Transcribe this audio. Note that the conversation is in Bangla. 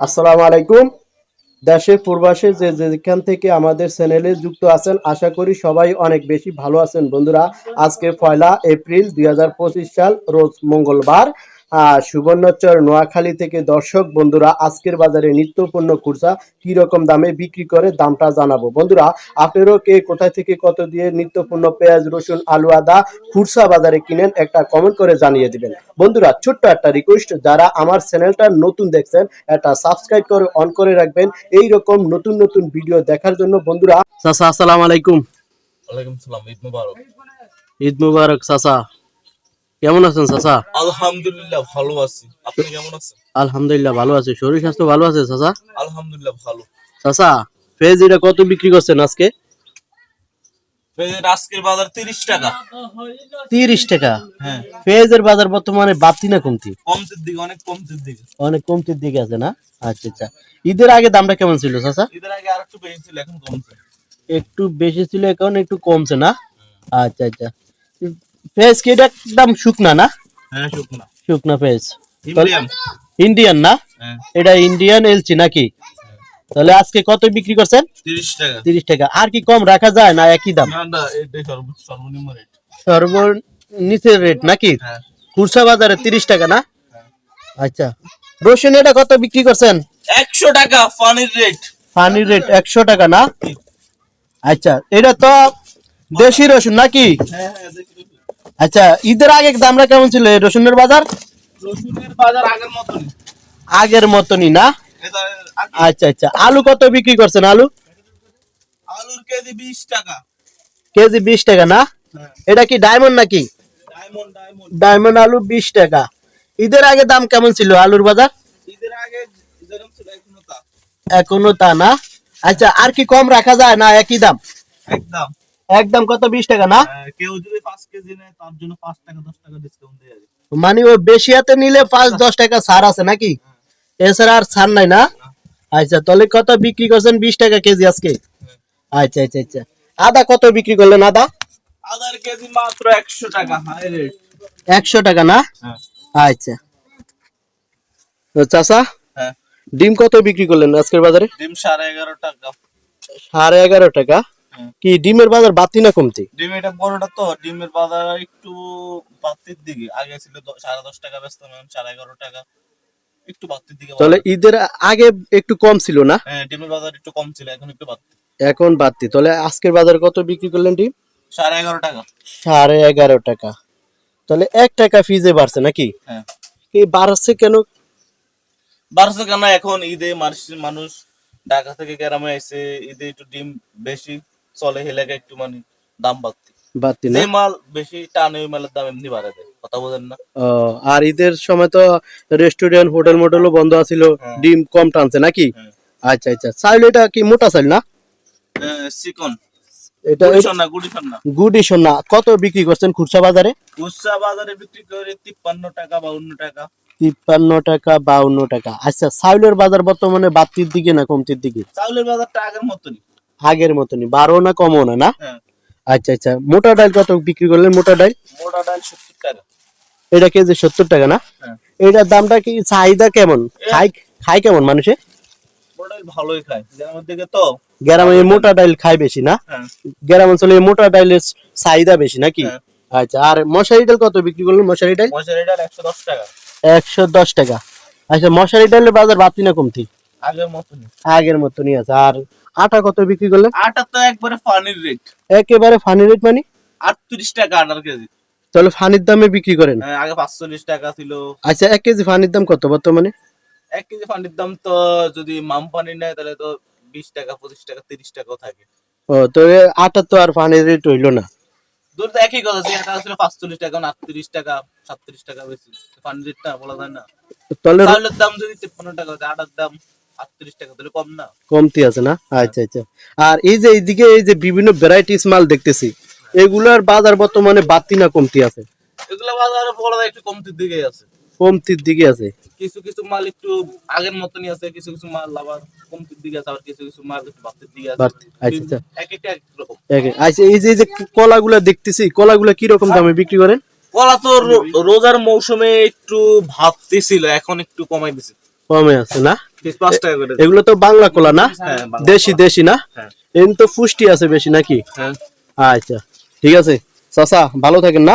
আসসালামু আলাইকুম। দেশে, প্রবাসে যে যেখান থেকে আমাদের চ্যানেলে যুক্ত আছেন, আশা করি সবাই অনেক বেশি ভালো আছেন। বন্ধুরা, আজকে পয়লা এপ্রিল দুই হাজার পঁচিশ সাল, রোজ মঙ্গলবার। সুবর্ণচর নোয়াখালী থেকে দর্শক বন্ধুরা আজকের বাজারে নিত্য পণ্য খুচরা কি রকম দামে বিক্রি করে দামটা জানাব। বন্ধুরা আপনারও কে কোথায় থেকে কত দিয়ে নিত্য পণ্য পেঁয়াজ রসুন আলু আদা খুচরা বাজারে কিনেন একটা কমেন্ট করে জানিয়ে দিবেন। বন্ধুরা ছোট্ট একটা রিকোয়েস্ট যারা আমার চ্যানেলটা নতুন দেখছেন একটা সাবস্ক্রাইব করে অন করে রাখবেন। এই রকম নতুন নতুন ভিডিও দেখার জন্য বন্ধুরা। চাচা আসসালামু আলাইকুম। ওয়ালাইকুম সালাম ঈদ মুবারক। ঈদ মুবারক চাচা। কেমন আছেন চাচা? আলহামদুলিল্লাহ ভালো আছি। আপনি কেমন আছেন? আলহামদুলিল্লাহ ভালো আছে। শরীর স্বাস্থ্য ভালো আছে চাচা? আলহামদুলিল্লাহ ভালো। চাচা পেঁয়াজ এটা কত বিক্রি করছেন আজকে? আজকের বাজার তিরিশ টাকা। তিরিশ টাকা? হ্যাঁ। পেঁয়াজের বাজার বর্তমানে বাড়তি না কমতি? কমতির দিকে অনেক কমতির দিকে। অনেক কমতির দিকে আছে না? আচ্ছা আচ্ছা। ঈদের আগে দামটা কেমন ছিল চাচা? ঈদের আগে আর একটু বেশি ছিল এখন কমছে। একটু বেশি ছিল এখন একটু কমছে না? আচ্ছা আচ্ছা। পেঁয়াজ কি এটা একদম শুকনা না? হ্যাঁ শুকনা। শুকনা ইন্ডিয়ান না? হ্যাঁ। এটা ইন্ডিয়ান এলচি নাকি? তাহলে আজকে কত বিক্রি করছেন? তিরিশ টাকা। তিরিশ টাকা। আর কি কম রাখা যায় না একই দাম? না না সর্বনিম্ন রেট সর্বনিচের রেট নাকি? হ্যাঁ। খুরসা বাজারে তিরিশ টাকা না? আচ্ছা। রসুন এটা কত বিক্রি করছেন? একশো টাকা পানির রেট পানির রেট একশো টাকা না? আচ্ছা এটা তো দেশি রসুন নাকি? হ্যাঁ হ্যাঁ আচ্ছা ঈদের আগে দামটা কেমন ছিল? রসুনের বাজার? রসুনের বাজার আগের মতনই। আগের মতনই না? আচ্ছা আচ্ছা। আলু কত বিক্রি করছেন? আলু? আলুর কেজি বিশ টাকা। কেজি বিশ টাকা না? হ্যাঁ। এটা কি ডায়মন্ড নাকি? Diamond diamond. ডায়মন্ড আলু বিশ টাকা। ঈদের আগে দাম কেমন ছিল আলুর বাজার? ঈদের আগে যেরকম ছিল এখনও তা। এখনও তা না? আচ্ছা আর কি কম রাখা যায় না? একই দাম? একদম। একদম কত বিশ টাকা না? আহ, কেউ যদি পাঁচ কেজি নেয় তার জন্য পাঁচ টাকা দশ টাকা ডিসকাউন্ট দেওয়া যাবে মানে ও বেশি হাতে নিলে পাঁচ দশ টাকা ছাড় আছে নাকি? এছাড়া আর ছাড় নাই না? আচ্ছা তাহলে কত বিক্রি করছেন? বিশ টাকা কেজি আজকে? আচ্ছা আচ্ছা আচ্ছা। আদা কত বিক্রি করলেন আদা? আদার কেজি মাত্র একশো টাকা হাই রেট। একশো টাকা না? হ্যাঁ। আচ্ছা। তো চাচা হ্যাঁ। ডিম কত বিক্রি করলেন আজকের বাজারে? ডিম সাড়ে এগারো টাকা। সাড়ে এগারো টাকা। হ্যাঁ। কি ডিমের বাজার বাড়তি না কমতি? ডিম এটা বড়টা তো ডিমের বাজার একটু বাড়তির দিকে। আগে ছিল সাড়ে দশ টাকা ব্যস্ত এখন সাড়ে এগারো টাকা একটু বাড়তির দিকে তাহলে ঈদের আগে একটু কম ছিল না? হ্যাঁ ডিমের বাজার একটু কম ছিল এখন একটু বাড়তি। এখন বাড়তি। তাহলে আজকের বাজার কত বিক্রি করলেন ডিম? সাড়ে এগারো টাকা। সাড়ে এগারো টাকা। তাহলে এক টাকা ফিজে বাড়ছে নাকি? হ্যাঁ। কি বাড়ছে কেন? বাড়ছে কেন? এখন ঈদে মানুষ ঢাকা থেকে গ্রামে এসে ঈদে একটু ডিম বেশি চলে হেলেকে একটু মানে দাম বাড়তি। বাড়তি না? মাল বেশি টানে ওই মালের দাম এমনি বাড়ায় দেয় কথা বোঝেন না? আর ঈদের সময় তো রেস্টুরেন্ট হোটেল মোটেলও বন্ধ আছিল হ্যাঁ। ডিম কম টানছে নাকি? হ্যাঁ। আচ্ছা আচ্ছা। চাইল এটা কি মোটা চাইল না? চিকন। এটা গুড়ি সোনা কত বিক্রি করছেন খুচরা বাজারে? উৎসা বাজারে বিক্রি করে তিপ্পান্ন টাকা বাউন্ন টাকা। তিপ্পান্ন টাকা বাউন্ন টাকা। আচ্ছা চাউলের বাজার বর্তমানে বাড়তির দিকে না কমতির দিকে? চাউলের বাজারটা আগের মতনই। আগের মতনই বারো না কমও না না? হ্যাঁ। আচ্ছা আচ্ছা মোটা ডাল কত বিক্রি করলেন? মোটা ডাল? মোটা ডাল সত্তর টাকা। এটা কেজি সত্তর টাকা না? হ্যাঁ। এটার দামটা কি চাহিদা কেমন? খাই খাই কেমন মানুষে? ভালোই খায় গ্রামের দিকে তো। গ্রামে মোটা ডাল খায় বেশি না? হ্যাঁ। গ্রাম অঞ্চলে মোটা ডালের চাহিদা বেশি নাকি। আচ্ছা আর মশারি ডাল কত বিক্রি করলেন? মশারি ডাল? মশারি ডাল একশো দশ টাকা। একশো দশ টাকা। আচ্ছা মশারি ডালের বাজার বাড়তি না কমতি? আগের মতনই। আগের মতনই আছে আর আটা কত বিক্রি করলেন আটা তো একবারে ফানির রেট একেবারে ফানি রেট মানে? আটত্রিশ টাকা আটার কেজি। তাহলে ফানির দামে বিক্রি করেন। হ্যাঁ, আগে পাঁচচল্লিশ টাকা ছিল। আচ্ছা এক কেজি ফানির দাম কত বর্তমানে? এক কেজি পানির দাম তো যদি মাম পানি নেয় তাহলে তো বিশ টাকা পঁচিশ টাকা তিরিশ টাকাও থাকে। ও তো আটা তো আর ফানির রেট হইল না। দূর তো একই কথা যে ছিল পাঁচচল্লিশ টাকা আটত্রিশ টাকা সাতত্রিশ টাকা বেশি। রেটটা বলা যায় না। তাহলে চাউলের দাম যদি তিপ্পান্ন টাকা আটার দাম কমতি আছে না? আচ্ছা আচ্ছা। আর এই যে এইদিকে এই যে বিভিন্ন ভ্যারাইটিস মাল দেখতেছি এগুলার বাজার বর্তমানে বাড়তি না কমতি আছে? এগুলো বাজারে বলা একটু কমতির দিকে আছে। কমতির দিকে আছে? কিছু কিছু মাল একটু আগের মতনই আছে কিছু কিছু মাল আবার কমতির দিকে আছে আবার কিছু কিছু মাল একটু বাড়তির দিকে আছে। আচ্ছা, আচ্ছা। এক একটা এক রকম। আচ্ছা এই যে এই যে কলাগুলা দেখতেছি কলাগুলা কি রকম দামে বিক্রি করেন? কলা তো রোজার মৌসুমে একটু ভাবতে ছিল এখন একটু কমাই দিছে কমে আছে না? এগুলো তো বাংলা কলা না? হ্যাঁ, দেশি দেশি না? এমনি তো পুষ্টি আছে বেশি নাকি? হ্যাঁ। আচ্ছা ঠিক আছে। চাচা ভালো থাকেন না?